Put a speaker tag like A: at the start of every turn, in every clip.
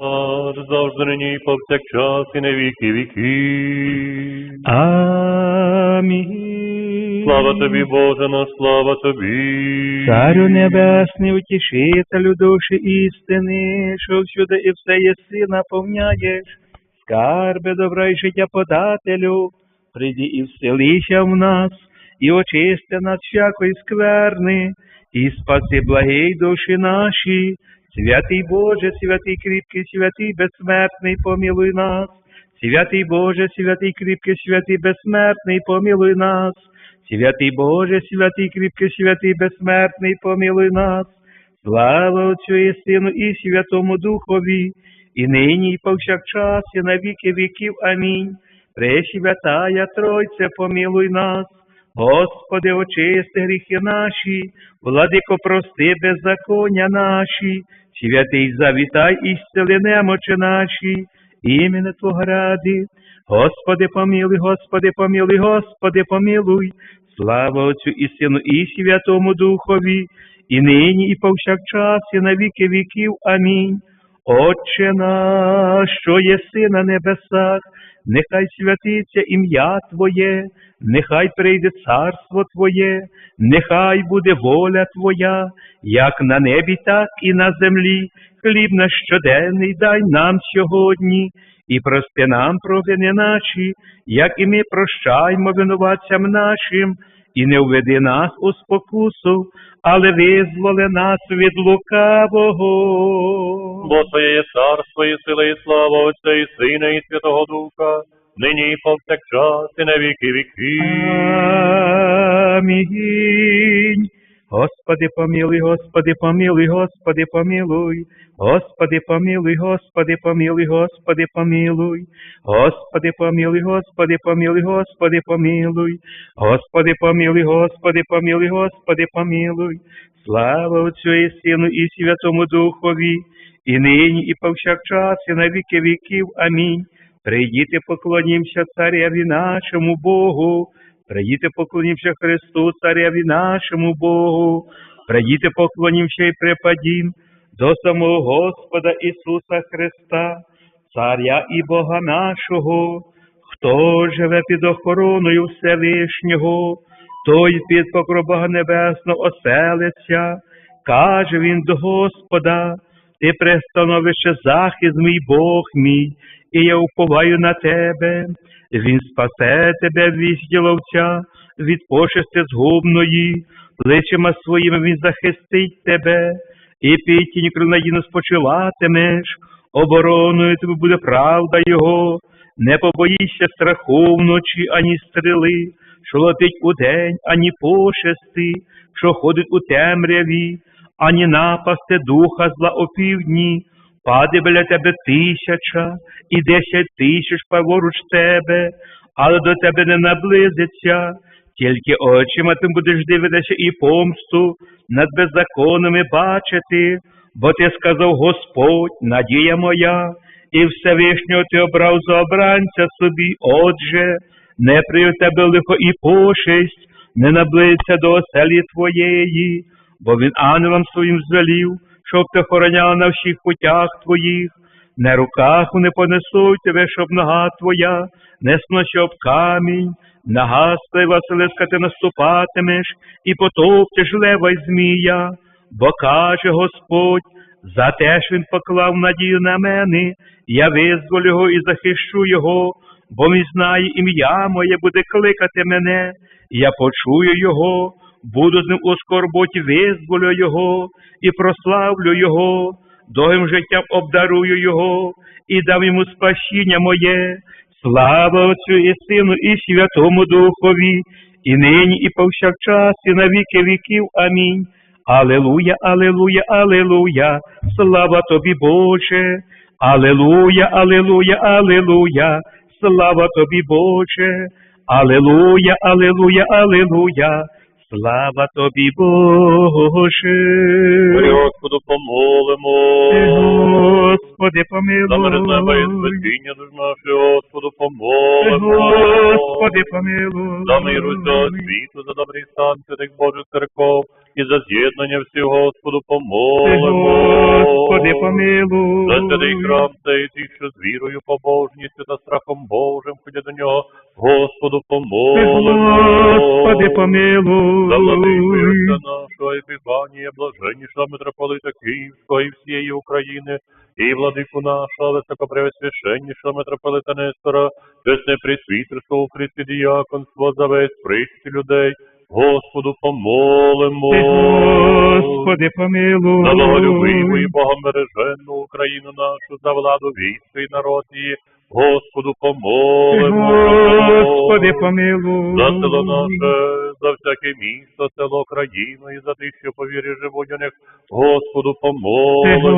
A: Аж завжди нині і повсякчас і на віки віки.
B: Амінь.
A: Слава тобі, Боже наш, слава тобі.
B: Царю небесний, утішителю душі істини, що всюди і все єси наповняєш, скарби добра і життя подателю, прийди і вселися в нас, і очисти нас всякої скверни, і спаси благий душі наші, святий Боже, святий кріпкий, святий безсмертний, помилуй нас, святий Боже, святий кріпкий, святий безсмертний, помилуй нас. Святий Боже, святий кріпкий, святий безсмертний, помилуй нас. Слава Отцю і Сину, і Святому Духові, і нині, і повсякчас, і на віки віків. Амінь. Пресвятая Тройце, помилуй нас. Господи, очисти гріхи наші, владико, прости беззаконня наші, святий завітай і зцели немочі наші, імені Твого ради. Господи, помилуй, Господи, помилуй, Господи, помилуй. Слава Отцю і Сину, і Святому Духові, і нині, і повсякчас, і на віки віків. Амінь. Отче наш, що єси на небесах, нехай святиться ім'я Твоє, нехай прийде царство Твоє, нехай буде воля Твоя, як на небі, так і на землі. Хліб наш щоденний дай нам сьогодні, і прости нам провини наші, як і ми прощаємо винуватцям нашим, і не введи нас у спокусу, але визволи нас від лукавого.
A: Бо Твоє є царство і сила, і слава Отця і Сина, і Святого Духа, нині і повсякчас, і на віки віки.
B: Амінь. Господи, помилуй, Господи, помилуй, Господи, помилуй. Господи, помилуй, Господи, помилуй, Господи, помилуй. Господи, помилуй, Господи, помилуй, Господи, помилуй. Господи, помилуй, Господи, помилуй, Господи, помилуй. Слава Отцю і Сину, і Святому Духові, і нині, і повсякчас, і на віки віків. Амінь. Прийдіте, поклонімся цареві нашому Богу. Прийдіте, поклонімся Христу, цареві нашому Богу. Прийдіте, поклонімся і припадім до самого Господа Ісуса Христа, Царя і Бога нашого, хто живе під охороною Всевишнього, той під покров Бога Небесного оселиться, каже він до Господа, ти пристановище захист мій Бог мій, і я уповаю на тебе. Він спасе тебе від ловця, від пошести згубної, плечима своїми він захистить тебе, і під тінь спочиватимеш, обороною тобі буде правда Його, не побоїшся страху вночі, ані стріли, що летить удень, ані пошести, що ходить у темряві, ані напасти духа зла опівдні, паде біля тебе тисяча і десять тисяч поруч тебе, але до тебе не наблизиться. Тільки очима ти будеш дивитися і помсту над беззаконними бачити, бо ти сказав Господь, надія моя, і Всевишнього ти обрав за обранця собі. Отже, не прийде тебе лихо і пошесть, не наблизиться до оселі твоєї, бо він ангелам своїм звелів, щоб ти охороняла на всіх путях твоїх, на руках не понесуть тебе, щоб нога твоя не сносить об камінь, нога твоя Василиска ти наступатимеш, і потоптиш лева й змія, бо каже Господь, за те, що він поклав надію на мене, я визволю його і захищу його, бо він знає ім'я моє буде кликати мене, я почую його, буду з ним у скорботі, визволю його і прославлю його, довгим життям обдарую його і дам йому спасіння моє. Слава Отцю і Сину, і Святому Духові, і нині, і повсякчас, і на віки віків. Амінь. Алелуя, алелуя, алелуя, слава тобі, Боже. Алелуя, алелуя, алелуя, слава тобі, Боже. Алелуя, алелуя, алелуя, слава тобі, Боже.
A: Мирі Господу помолимо.
B: Господи,
A: За мир неба і
B: помилуй.
A: спасіння душ Господу помолимо.
B: Господи, помилуй.
A: За мир усього світу, за добрий стан святих Божих церков і за з'єднання всіх, Господу, помолимо.
B: Господи, помилуй.
A: За святий храм цей тих, що з вірою, побожністю та страхом Божим ходять до нього, Господу, помолимо.
B: Господи, помилуй.
A: За владикою нашого Епіфанія, блаженнішого митрополита Київського і всієї України, і владику нашого високопревосвященнішого митрополита Нестора, чесне присвітерство у Христі діяконство за весь причті людей, Господу помолимо.
B: Господи, помилуй.
A: За боголюбиву і богомереженну Україну нашу, за владу війська і народ її, Господу помолимо.
B: Господи, помилуй.
A: За село наше, за всяке місто, село, країну і за тих, що по вірі живуть у них, Господу помолимо.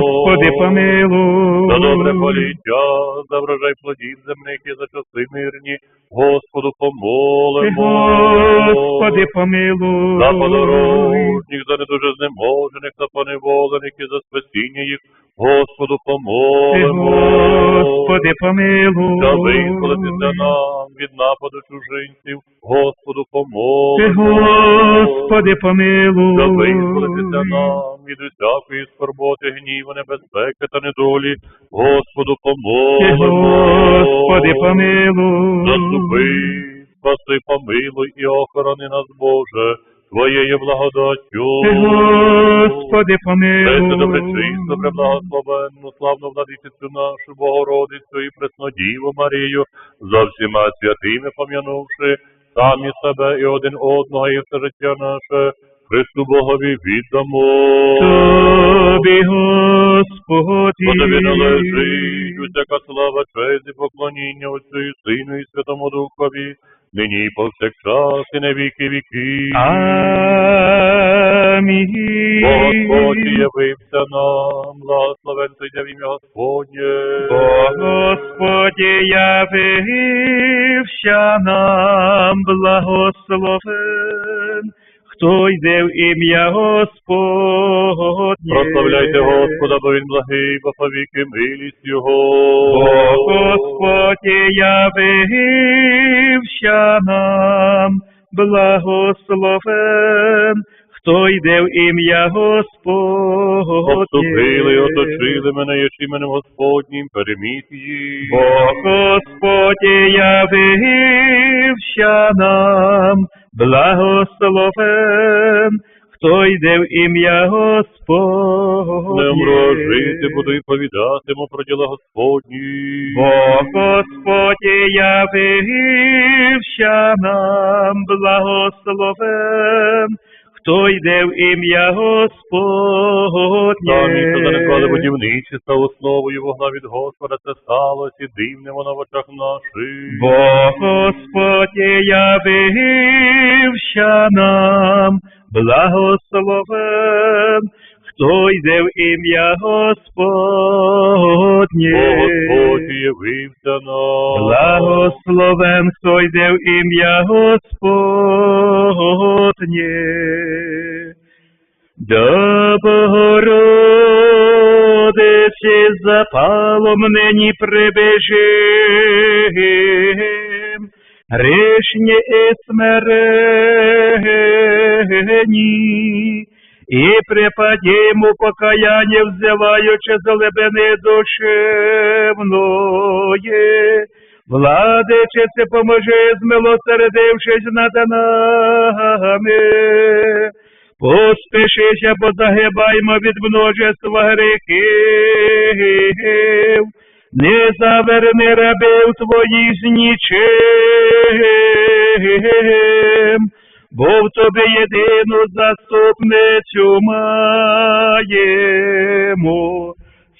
B: Господи, помилуй.
A: За добре поліття, за врожай плодів земних і за часи мирні, Господу помолимо.
B: Господи, помилуй.
A: За подорожніх, за недуже знеможених та поневолених і за спасіння їх, Господу помолимо.
B: Господи, помилуй.
A: Та визволитися нам від нападу чужинців, Господу помолимо.
B: Господи, помилуй.
A: Та визволитися нам від усякої скорботи, гніву, небезпеки та недолі, Господу помолимо.
B: Господи, помилуй.
A: Заступи, спаси, помилуй і охорони нас, Боже, Твоєю благодаттю.
B: Господи, помилуй.
A: пречисту, преблагословенну, славну владичицю нашу, Богородицю і Преснодіву Марію, за всіма святими пом'янувши, самі себе і один одного, і все життя наше, Христу Богові віддамо.
B: Тобі, Господи.
A: Бо тобі належить усяка слава, честь і поклоніння Отцю і Сину і Святому Духові, нині і повсякчас і на віки віки.
B: Амінь.
A: Господь явився нам, благословен той в ім'я Господнє.
B: Бо Господь явився нам благословен, хто йде в ім'я Господнє.
A: Прославляйте Господа, бо він благий, бо повіки милість Його.
B: Бо Господь явився нам благословен, хто йде в ім'я Господнє.
A: Обступили, оточили мене, є іменем Господнім, переміг їх.
B: Бо Господь явився нам благословен, хто йде в ім'я Господнє.
A: Не умру, жити буду і повідатиму про діла Господні.
B: Бо Господь явився нам благословен, хто йде в ім'я Господнє.
A: Самі, що занедбали будівничість основою вогна від Господа, це сталося і дивне воно в очах наших.
B: Бо Господь явився нам благословен, хто йде в ім'я Господнє.
A: Господь явився нам.
B: Благословен, хто йде в ім'я Господнє. До Богородиці запалом нині прибежим, грішні і смирені, і припадімо покаяння, взиваючи з глибини душевної. Владичице, поможи, змилосердившись над нами. Поспішися, бо загибаймо від множества гріхів. Не заверни рабів твоїх з нічим, бо в тобі єдину заступницю маємо.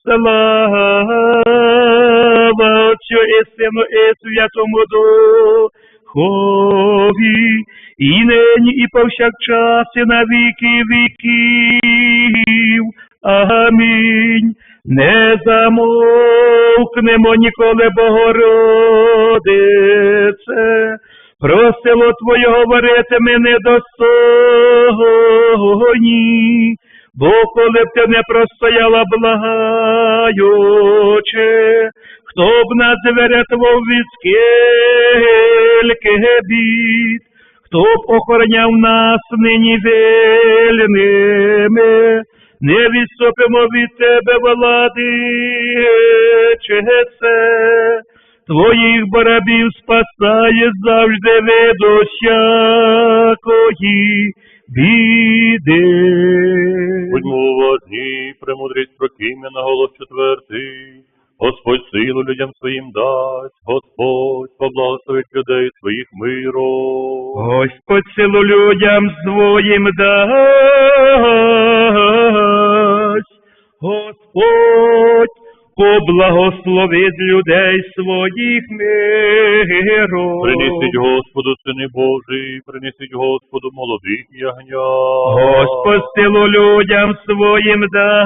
B: Слава Отцю і Сину і Святому Духові, і нині, і повсякчас, і на віки віків. Амінь. Не замовкнемо ніколи, Богородице, просило Твоє говорити ми недостойні, бо коли б ти не простояла благаючи, хто б нас врятував від скільки бід, хто б охороняв нас нині вільними, не відступимо від тебе, владичице, твоїх барабів спасає завжди від усякої біди.
A: Будьмо уважні, премудрість проким'я на голос четвертий. Господь силу людям своїм дасть, Господь поблагословить людей своїх миром.
B: Господь силу людям своїм дасть, Господь поблагословить людей своїх миром.
A: Принесіть Господу, сини Божий, принесіть Господу молодих ягнят.
B: Господь силу людям своїм дасть,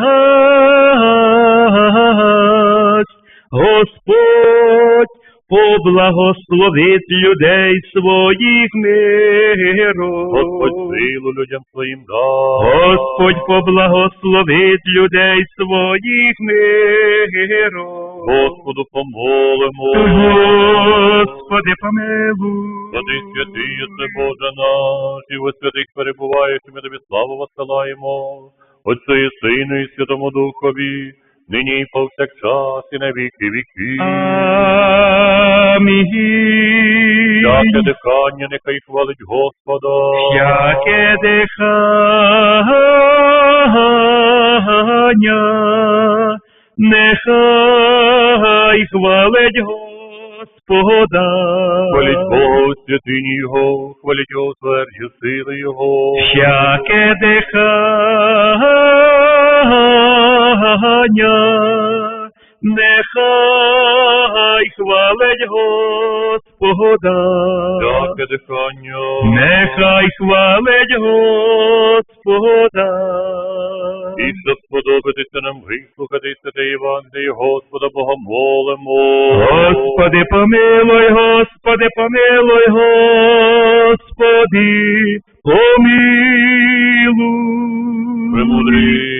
B: Господь поблагословить людей своїх миром.
A: Господь силу людям своїм дасть.
B: Господь поблагословить людей своїх миром.
A: Господу помолимо.
B: Господи, помилуй.
A: Святий святий, єси Боже наш, і во святих перебуваєш, і ми тобі славу воссилаємо. Отцю і Сину, і Святому Духові, нині і повсякчас, і на віки віки.
B: Амінь.
A: Всяке дихання нехай хвалить Господа.
B: Всяке дихання, нехай хвалить Господа.
A: Хваліть Бога у святині Його, хваліть Його тверді сили Його.
B: Всяке дихання, нехай хвалить Господа.
A: Всяке дихання.
B: Нехай хвалить Господа.
A: І щоб сподобатися нам вислухати святе Євангеліє Господа Бога молимо.
B: Господи, помилуй, Господи, помилуй, Господи, помилуй.
A: Премудрий,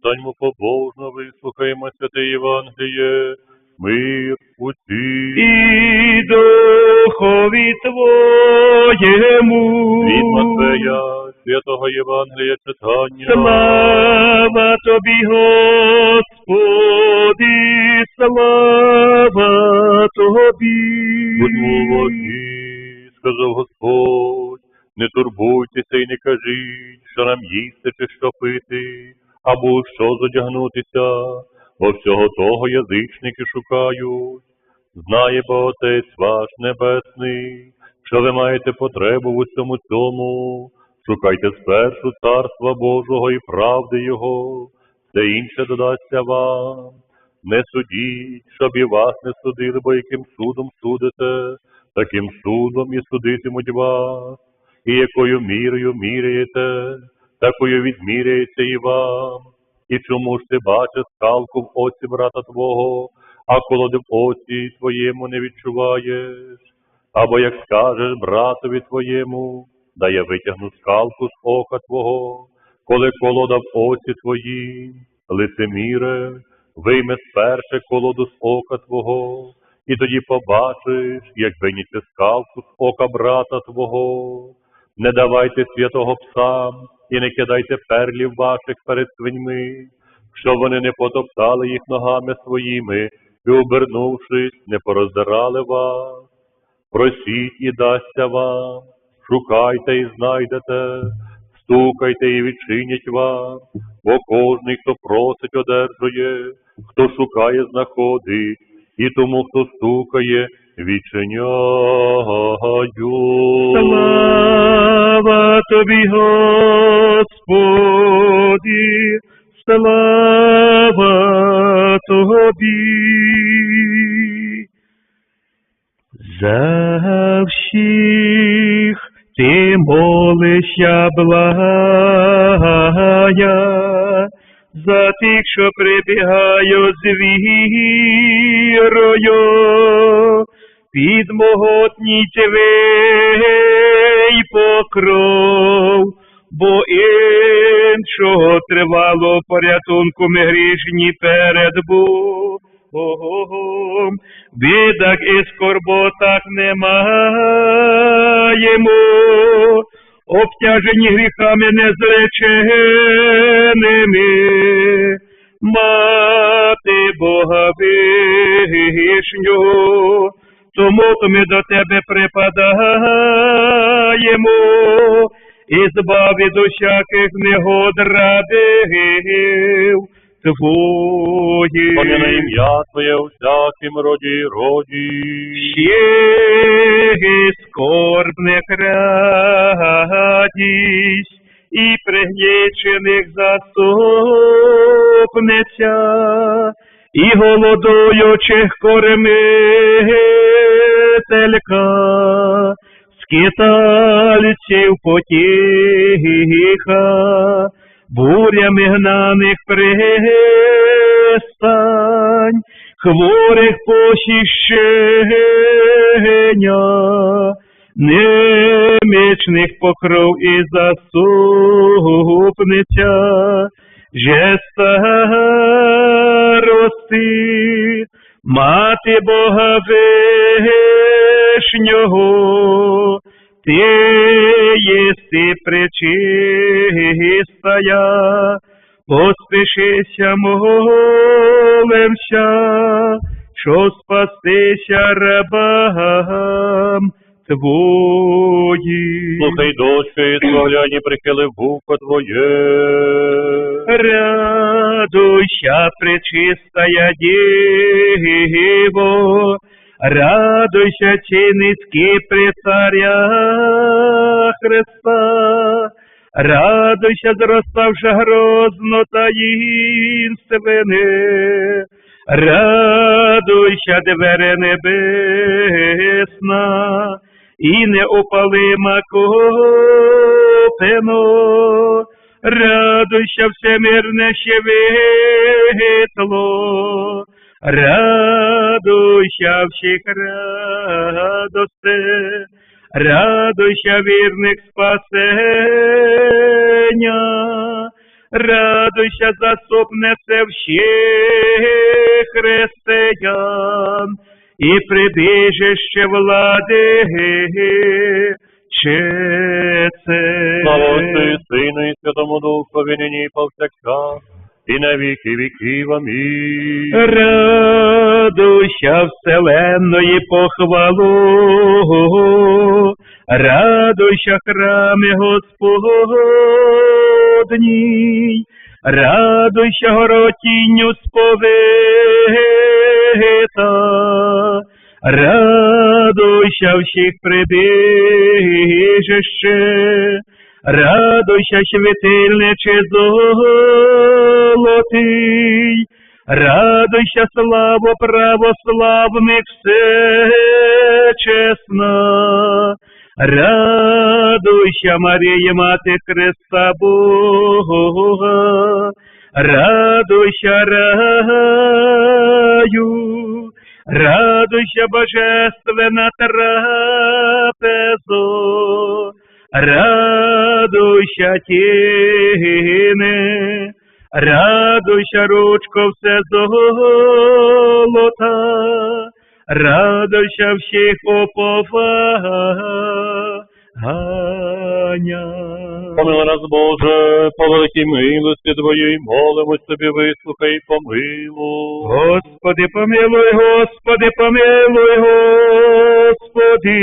A: станьмо побожно, вислухаємо святе Євангеліє, мир усім.
B: І духові Твоєму.
A: Від Матфея, святого Євангелія читання.
B: Слава Тобі, Господи, слава Тобі.
A: Будьмо уважні, сказав Господь, не турбуйтеся і не кажіть, що нам їсти чи що пити, або що задягнутися, бо всього того язичники шукають. Знає бо Отець ваш Небесний, що ви маєте потребу в усьому цьому. Шукайте спершу царства Божого і правди Його, все інше додасться вам. Не судіть, щоб і вас не судили, бо яким судом судите, таким судом і судитимуть вас, і якою мірою міряєте, такою відміряється і вам. І чому ж ти бачиш скалку в оці брата твого, а колоди в оці твоєму не відчуваєш? Або як скажеш братові твоєму, да я витягну скалку з ока твого, коли колода в оці твої, лицеміре, вийме сперше колоду з ока твого, і тоді побачиш, як виняти скалку з ока брата твого. Не давайте святого псам і не кидайте перлів ваших перед свиньми, щоб вони не потоптали їх ногами своїми і, обернувшись, не пороздирали вас. Просіть і дасться вам, шукайте і знайдете, стукайте і відчинять вам, бо кожний, хто просить, одержує, хто шукає, знаходить, і тому, хто стукає, відчиняють.
B: Слава Тобі, Господи, слава Тобі. За всіх ти молишся, благая, за тих, що прибігають з вірою, під могутній твій покров, бо іншого тривало порятунку ми грішні перед В бідах і скорботах немаємо, обтяжені гріхами незреченими, мати Бога вишню, тому то ми до тебе припадаємо, і збав від усяких негод радив твоїх.
A: Помяни ім'я Твоє у всякім роді роді.
B: Ще скорбних радість і пригнічених заступниця, і голодуючих кормителька, скитальців потіха, бурями гнаних пристань, хворих посіщення, немічних покров і заступниця, же старости, мати Бога вишнього, ти єси пречистая, поспішися молимся, що спастися рабам твоїм.
A: Слухай, дочки, і славляні прихили вухо Твоє.
B: Радуйся, пречистая Діво, радуйся, чиницькі при царя Христа, радуйся, зроставши грозно таїнственне, радуйся, двері небесна, і неопалима копино, радуйся, всемирне щевитло, радуйся всіх радосте, радуйся, вірних спасення, радуйся, заступнице всіх християн, і прибіжище влади.
A: Слава Отцю і Сину і Святому Духові, нині повсякчас, і на віки віків. Амінь.
B: Радуйся вселенної похвалу, радуйся храми Господній, радуйся горотінню сповита, радуйся всіх прибіжище, радуйся світильниче золотий, радуйся, славу православних всечесна, радуйся, Марія, Мати Христа Бога, радуйся, раю, радуйся, божественна трапезо, радуйся, тіни, радуйся, ручко все золота, радуйся всіх оповання.
A: Помилуй нас, Боже, по великій милості Твоїй, молимось тобі, вислухай і помилуй.
B: Господи, помилуй, Господи, помилуй, Господи,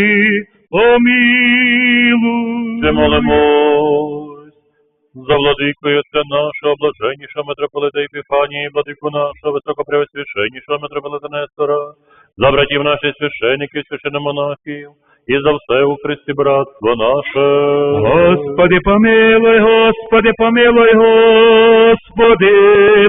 B: помилуй.
A: Ще молимось. За владикою Отця нашого, блаженнішого митрополита Епіфанії, владику нашого, високопревосвященнішого митрополита Нестора, за братів наших священиків, священомонахів, і за все у Христі братство наше.
B: Господи, помилуй, Господи, помилуй, Господи,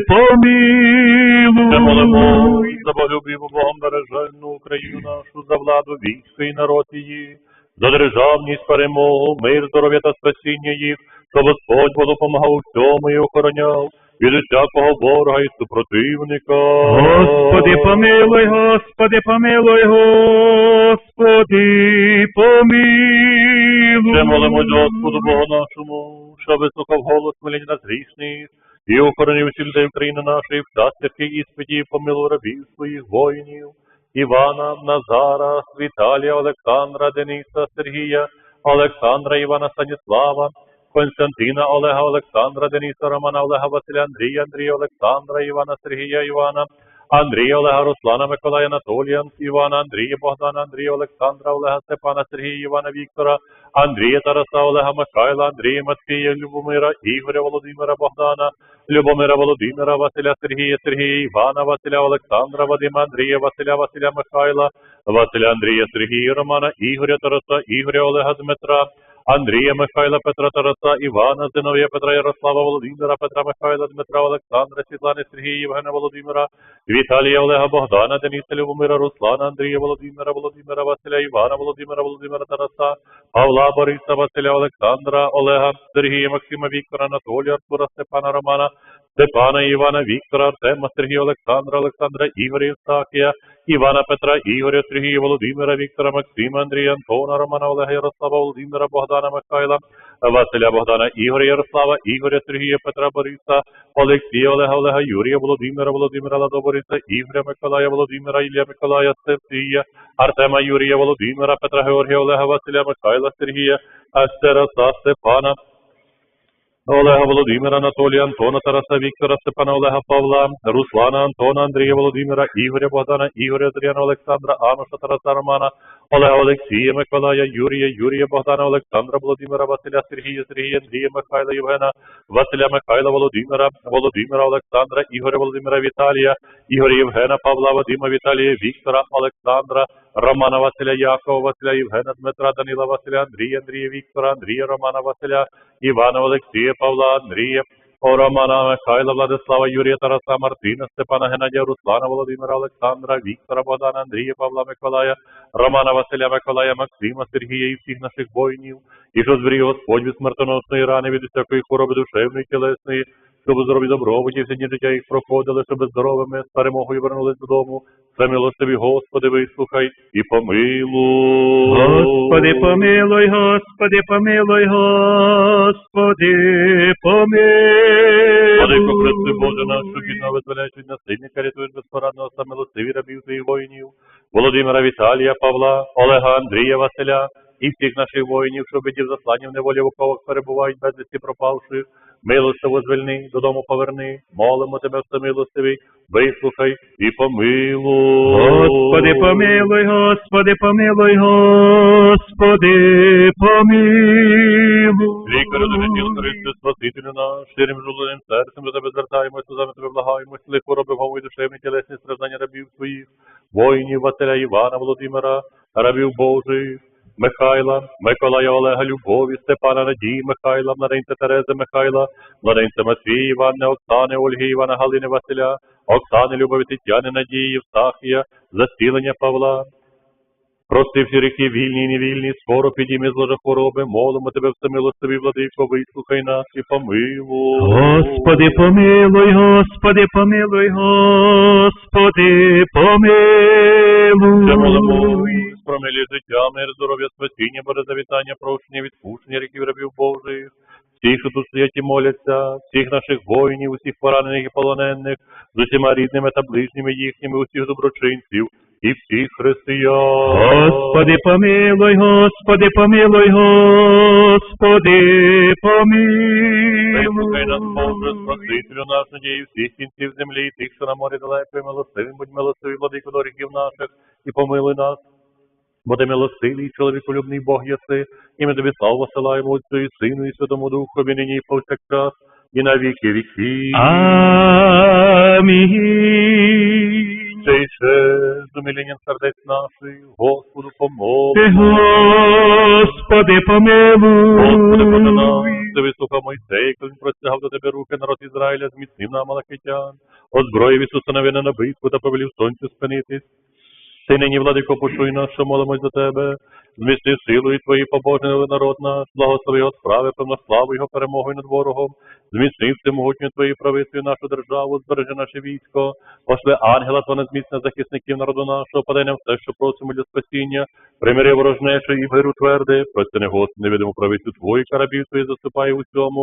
B: помилуй.
A: Ще молимось за болюбіву Богом береженну Україну нашу, за владу війська і народ її, за державність, перемогу, мир, здоров'я та спасіння їх, щоб Господь Бог допомагав у всьому і охороняв від усякого ворога і супротивника.
B: Господи, помилуй, Господи, помилуй, Господи, помилуй.
A: Ще молимось Господу Богу нашому, що вислухав голос молінь нас грішних, і охорони всі людей України нашої, в час тяжких іспитів, помилуй рабів своїх воїнів, Івана, Назара, Віталія, Олександра, Дениса, Сергія, Олександра, Івана, Станіслава, Константина, Олега, Олександра, Дениса, Романа, Олега, Василя, Андрія, Андрія, Олександра, Івана, Сергія, Ігана, Андрія, Олега, Руслана, Миколая, Анатолія, Івана, Андрія, Богдана, Андрія, Олександра, Олега, Степана, Сергія, Івана, Віктора, Андрія, Тараса, Олега, Михайла, Андрія, Матвія, Любомира, Ігоря, Володимира, Богдана, Любомира, Володимира, Василя, Сергія, Сергія, Івана, Василя, Олександра, Вадима, Андрія, Василя, Василя, Михайла, Василя, Андрія, Сергія, Романа, Ігоря, Тараса, Ігоря, Олега, Дмитра, Андрія, Михайла, Петра, Тараса, Івана, Зиновія, Петра, Ярослава, Володимира, Петра, Михайла, Дмитра, Олександра, Світлани, Сергія, Євгена, Володимира, Віталія, Олега, Богдана, Дениса, Любомира, Руслана, Андрія, Володимира, Володимира, Василя, Івана, Володимира, Володимира, Тараса, Павла, Бориса, Василя, Олександра, Олега, Сергія, Максима, Віктора, Анатолія, Артура, Степана, Романа, Степана, Івана, Віктора, Артема, Сергія, Олександра, Олександра, Ігоря, Євстахія, Івана, Петра, Ігоря, Сергія, Володимира, Віктора, Максима, Андрія, Антона, Романа, Олега, Ярослава, Володимира, Богдана, Михайла, Василя, Богдана, Ігоря, Ярослава, Ігоря, Сергія, Петра, Бориса, Олексія, Олега, Олега, Юрія, Володимира, Володимира, Ладо, Бориса, Ігоря, Миколая, Володимира, Ілля, Миколая, Севсія, Артема, Юрія, Володимира, Петра, Георгія, Олега, Василя, Михайла, Сергія, Астераса, Степана, Олега Володимира, Анатолія, Антона, Тараса, Віктора, Степана, Олега, Павла, Руслана, Антона, Андрія, Володимира, Ігоря, Богдана, Ігоря, Зоряна, Олександра, Ануша, Тараса, Романа, Олега, Олексія, Миколая, Юрія, Юрія, Богдана, Олександра, Володимира, Василя, Сергія, Сергія, Андрія, Михайла, Євгена, Василя, Михайла, Володимира, Володимира, Олександра, Ігоря, Володимира, Віталія, Ігоря, Євгена, Павла, Вадима, Віталія, Віктора, Олександра, Романа, Василя, Якова, Василя, Євгена, Дмитра, Данила, Василя, Андрія, Андрія, Віктора, Андрія, Романа, Василя, Івана, Олексія, Павла, Андрія, Романа, Михайла, Владислава, Юрія, Тараса, Мартина, Степана, Геннадія, Руслана, Володимира, Олександра, Віктора, Богдана, Андрія, Павла, Миколая, Романа, Василя, Миколая, Максима, Сергія і всіх наших воїнів, і що зберіг Господь від смертоносної рани, від усякої хвороби душевної, тілесної, щоб здорові добробуті, всі дні життя їх проходили, щоб здоровими, з перемогою вернулись додому. Це милостиві, Господи, вислухай і помилуй.
B: Господи, помилуй, Господи, помилуй, Господи, помилуй.
A: Владико Христи Боже наш, бідно визволяєш від насильника, рятуєш безпорадного самилостиві милостиві рабів твоїх воїнів, Володимира Віталія, Павла, Олега, Андрія, Василя і всіх наших воїнів, що бідів заслані в неволі в оковах перебувають безвісті пропавших, милостиво звільни, додому поверни, молимо тебе, всемилостивий, вислухай і помилуй.
B: Господи, помилуй, Господи, помилуй, Господи, помилуй.
A: Лікарю довіділ Христе, Спасителю наш, щирим жуленим серцем до тебе звертаємося, за тебе благаємося, ли хвороби гової душевні тілесні страждання рабів своїх, воїнів Василя Івана, Володимира, рабів Божих, Михайла, Миколая Олега, Любові, Степана Надії, Михайла, младенця Терези Михайла, младенця Матвія, Івана, Оксани, Ольги, Івана, Галини, Василя, Оксани, Любові, Тетяни, Надії, Євстахія, застілення Павла, Прости всі ріки, вільні і невільні, скоро підійми з ложа хвороби, молимо тебе всемилостивий владико, вислухай нас і помилуй.
B: Господи, помилуй, Господи, помилуй, Господи, помилуй.
A: Спромилі життя, мир, здоров'я, спасіння, Боже, завітання, прощення, відпущення ріків рабів Божих. Всіх, що тут стоять і моляться, всіх наших воїнів, усіх поранених і полонених, з усіма рідними та ближніми їхніми, усіх доброчинців і всіх християн.
B: Господи, помилуй, Господи, помилуй, Господи,
A: Вислухай нас, Боже. Спасителю наш, надії всіх кінців землі, і тих, що на морі далеко, і милостивим, будь милостивий, владико дорогів наших, і помилуй нас. Бо ти милостивий, чоловіколюбний Бог єси, і ми тобі славу посилаємо Отцю і Сину, і Святому Духові, нині і повсякчас, і на віки віки.
B: Амінь.
A: Цей ще з умилінням сердець наших, Господу
B: Ти,
A: помолимо.
B: Господи,
A: Господи, проти нас,
B: помилуй.
A: ти вислухав Мойсей, коли він простягав до тебе руки народ Ізраїля, зміцнив на Малахитян, озброїв Ісуса навини на битву та повелів сонцю спинитись. Ти нині, владико, почуй нас, що молимось до тебе. Змісти силою Твої побожний народ наш, благослови його справи, повнославу його перемогою над ворогом, зміцни всемогутньо Твої правицею нашу державу, збережи наше військо, пошли ангела Твого зміцне захисників народу нашого, подай нам все, що просимо для спасіння, примири ворожнечу і миру тверди, прости не Господи, невидиму правицю Твою, карабів Твої заступає у цьому,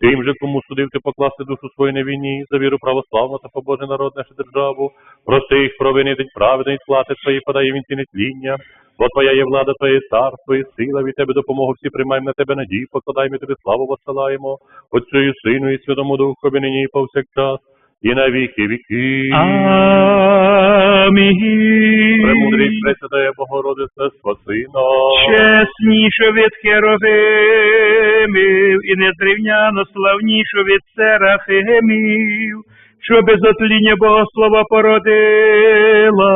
A: Тим же, кому судив ти покласти душу свою на війні, за віру православну та побожий народ нашу державу, прости їх провини, день праведний плати твої, подає він ці нетління, бо твоя є влада, твоє царство і сила, від тебе допомогу всі приймаємо на тебе надію, покладаємо тобі славу посилаємо, Отцю і Сину і Святому Духові нині і повсякчас, і на віки віки.
B: Амінь.
A: Премудрість Пресвятая Богородице, спаси нас.
B: Чесніше від херовимів і незрівняно славніше від серафимів, що без отління Богослова породила,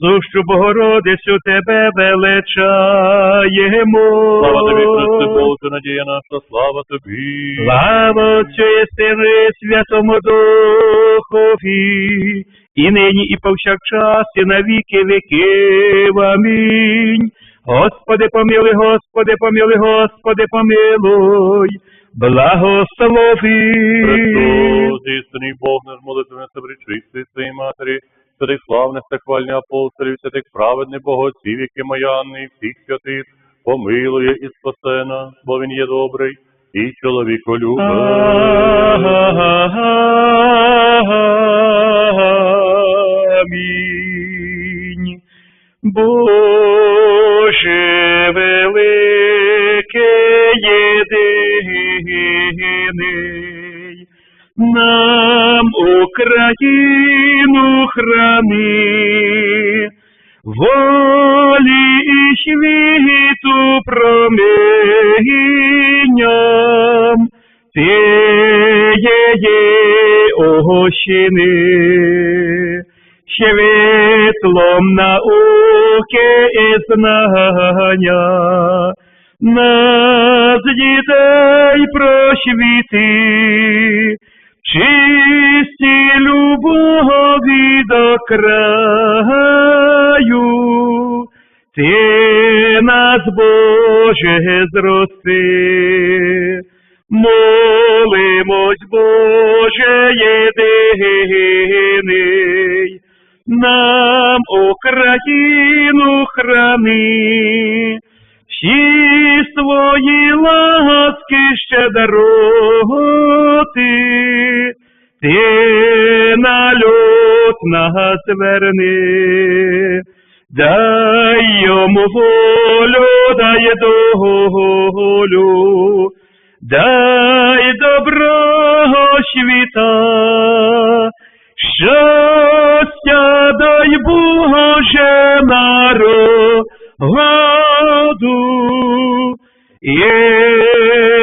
B: сущу Богородицю тебе величаємо.
A: Слава тобі, Христе Боже, надія наша, слава тобі.
B: Слава Отцю і Сину і Святому Духові, і нині, і повсякчас, і на віки віків. Амінь. Господи, помилуй, Господи, помилуй, Господи, помилуй, благослови.
A: Христос, істинний Бог, наш молитвами собречистий своїй матері, святих славних та хвальних апостолів, святих праведних богоців, які Маянни, всіх святих, помилує і спасе нас, бо він є добрий і чоловіколюбний.
B: Амінь. Боже великий єдиний, нам Україну храни, волі і світу промінням тієї огощини, світлом науки і знання, нас дітей просвіти, чисті любові до краю, ти нас, Боже, зрости, молимось, Боже єдиний, нам Україну храни, всі свої ласки щедроти, ти на люд нас верни, дай йому волю, дай долю, дай доброго світа, щастя дай Боже народу, і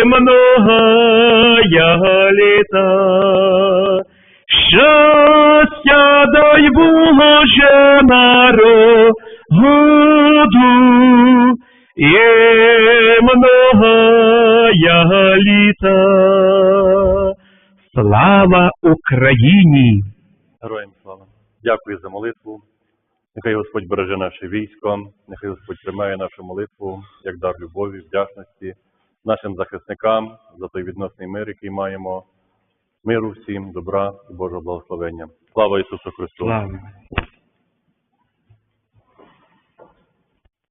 B: многая літа. Щастя дай Боже народу, і многая літа. Слава Україні!
A: Героям слава. Дякую за молитву. Нехай Господь береже наше військо, нехай Господь тримає нашу молитву як дар любові, вдячності нашим захисникам за той відносний мир, який маємо. Миру всім, добра і Божого благословення. Слава Ісусу Христу!